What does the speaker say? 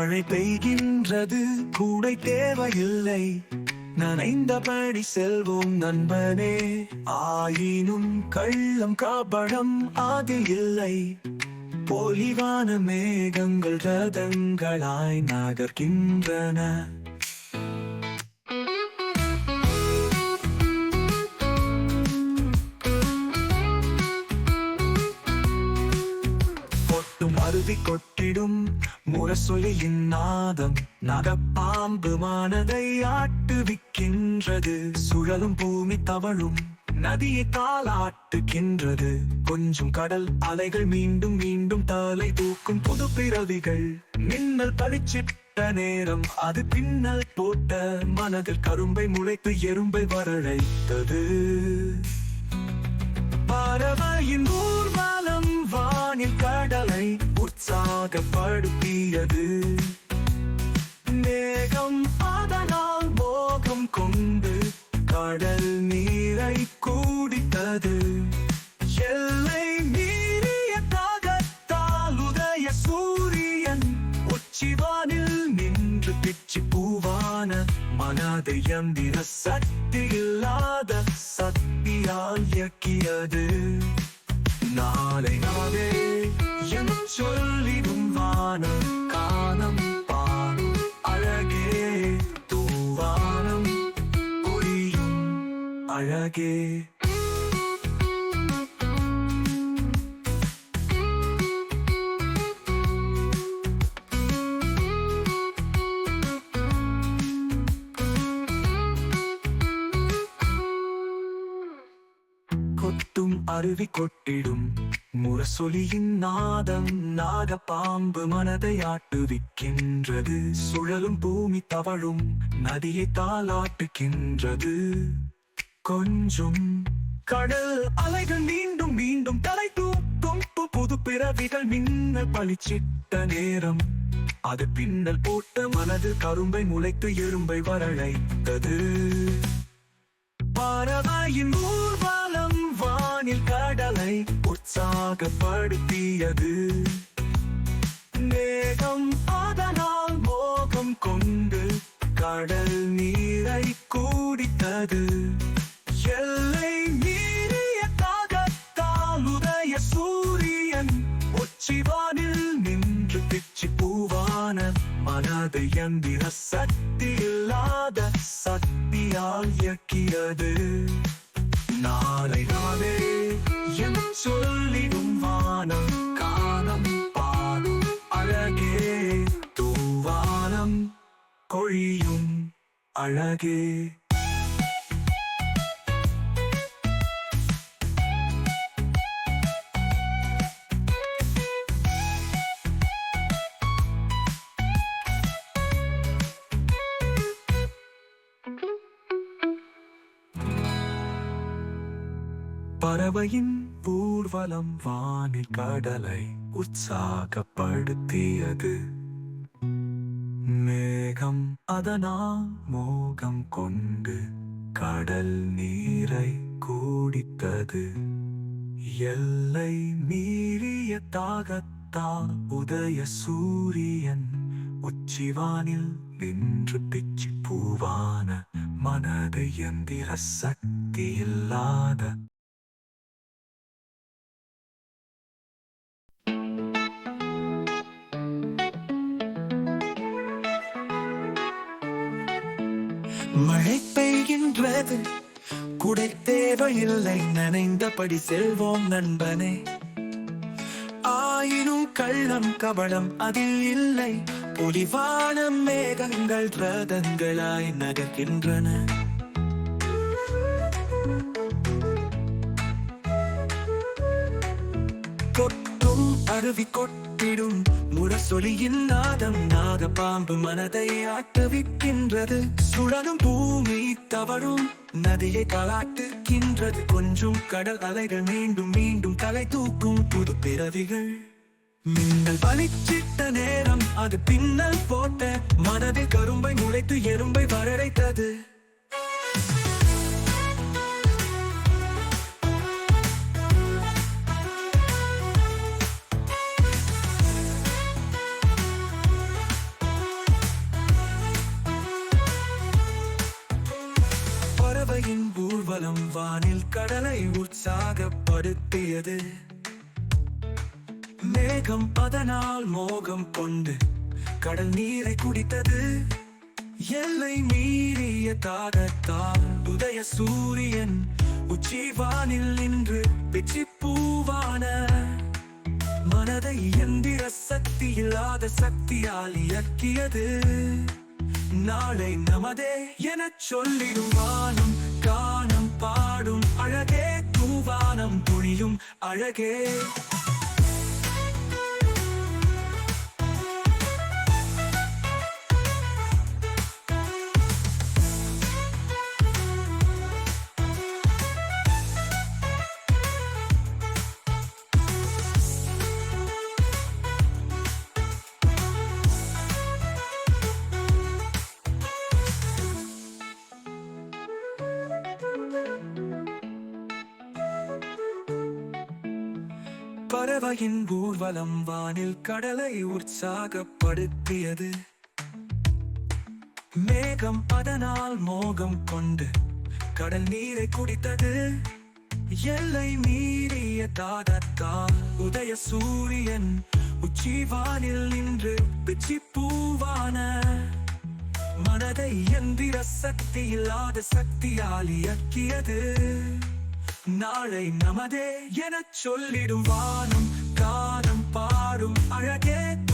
மழை பெய்கின்றது. கூடை தேவையில்லை. நனைந்தபடி செல்வோம் நண்பனே. ஆயினும் கள்ளம் காபடம் அது இல்லை. பொலிவான மேகங்கள் ரதங்களாய் நகர்கின்றன. அருவி கொட்டிடும் முரசொலியின் நாதம் நகப்பாம்பு மானதை ஆட்டுவிக்கின்றது. சுழலும் பூமி தவழும் நதியை தாளாட்டுகின்றது. கொஞ்சம் கடல் அலைகள் மீண்டும் மீண்டும் தலை தூக்கும் புது பிறவிகள் மின்னல் பளிச்சிட்ட நேரம் அது பின்னல் போட்ட மனதில் கரும்பை முளைத்து எறும்பை வரழைத்தது. பறவையின் ஊர்வலம் வானில் கடல் உற்சாகப்படுத்தியது மேகம் அதனால் மோகம் கொண்டு கடல் நீரை கூடித்தது எல்லை மீறிய தாகத்தால் உதய சூரியன் உச்சிவானில் நின்று பிச்சு பூவான மனதை எந்திர சக்தி இல்லாத சக்தியால் இயக்கியது. நாளை நாளே சொல்லிடும் வானம் காணம் பாடும் அழகே தூவானம் பொழியும் அழகே. கொட்டும் அருவி கொட்டிடும். முரசொலியின் நாதம் நாகப்பாம்பு மனதை ஆட்டுவிக்கின்றது. சுழலும் பூமி தவழும் நதியை தாளாட்டுகின்றது கொஞ்சம் கடல் அலைகள் மீண்டும் மீண்டும் தலை தூக்கும். புது பிறவிகள் மின்னல் பளிச்சிட்ட நேரம். அது பின்னல் போட்ட மனது கரும்பை முளைத்து எறும்பை வரழைத்தது. பறவையின் ஊர் உற்சாகப்படுத்தியது. மேகம் அதனால் மோகம் கொண்டு கடல் நீரை கூடித்தது. எல்லை மீறிய தாகத்தால் உதய சூரியன் உச்சிவானில் நின்று பிச்சி பூவான மனது எந்திர சக்தி இல்லாத சக்தியால் இயக்கியது. நாளை நாளே என் சொல்லிடும் வானம் காணம் பாடும் அழகே தூவானம் கொழியும் அழகே. பறவையின் ஊர்வலம் வானில் கடலை உற்சாகப்படுத்தியது. மேகம் அதனால் மோகம் கொண்டு கடல் நீரை கூடித்தது. எல்லை மீறிய தாகத்தால் உதய சூரியன் உச்சிவானில் நின்று பிச்சி பூவான மனது எந்திர சக்தி இல்லாத மழை பெய்கின்றது. குடை தேவையில்லை நனைந்தபடி செல்வோம் நண்பனே. ஆயினும் கள்ளம் கவளம் அதில் இல்லை. பொலிவான மேகங்கள் ரதங்களாய் நகர்கின்றன. அருவி கொட்டிடும் முரசொலியின் நாதம் பாம்பு மனதை ஆட்டுவிக்கின்றது. சுழலும் பூமி தவறும் நதியை கலாட்டுகின்றது. கொஞ்சம் கடல் அலைகள் மீண்டும் மீண்டும் தலை தூக்கும் புது பிறவிகள். மின்னல் பளிச்சிட்ட நேரம் அது பின்னல் போட்ட மனதில் கரும்பை முளைத்து எறும்பை வரடைத்தது. வானில் கடலை உற்சாகப்படுத்தியது. மேகம் அதனால் மோகம் கொண்டு கடல் நீரை குடித்தது. எல்லை மீறிய தாகத்தால் உதய சூரியன் உச்சி வானில் நின்று பிச்சி பூவான மனதை எந்திர சக்தி இல்லாத சக்தியால் இயக்கியது. நாளை நமதே எனச் சொல்லிடும் வானம் மனம் துணியும் அழகே. பறவையின் ஊர்வலம் வானில் கடலை உற்சாகப்படுத்தியது. மேகம் அதனால் மோகம் கொண்டு கடல் நீரை குடித்தது. எல்லை மீறிய தாகத்தால் உதய சூரியன் உச்சி வானில் நின்று பிச்சி பூவான மனதை எந்திர சக்தி இல்லாத சக்தியால் இயக்கியது. நாளை நமதே எனச் சொல்லிடும் வானம் கானம் பாடும் அழகே அழகே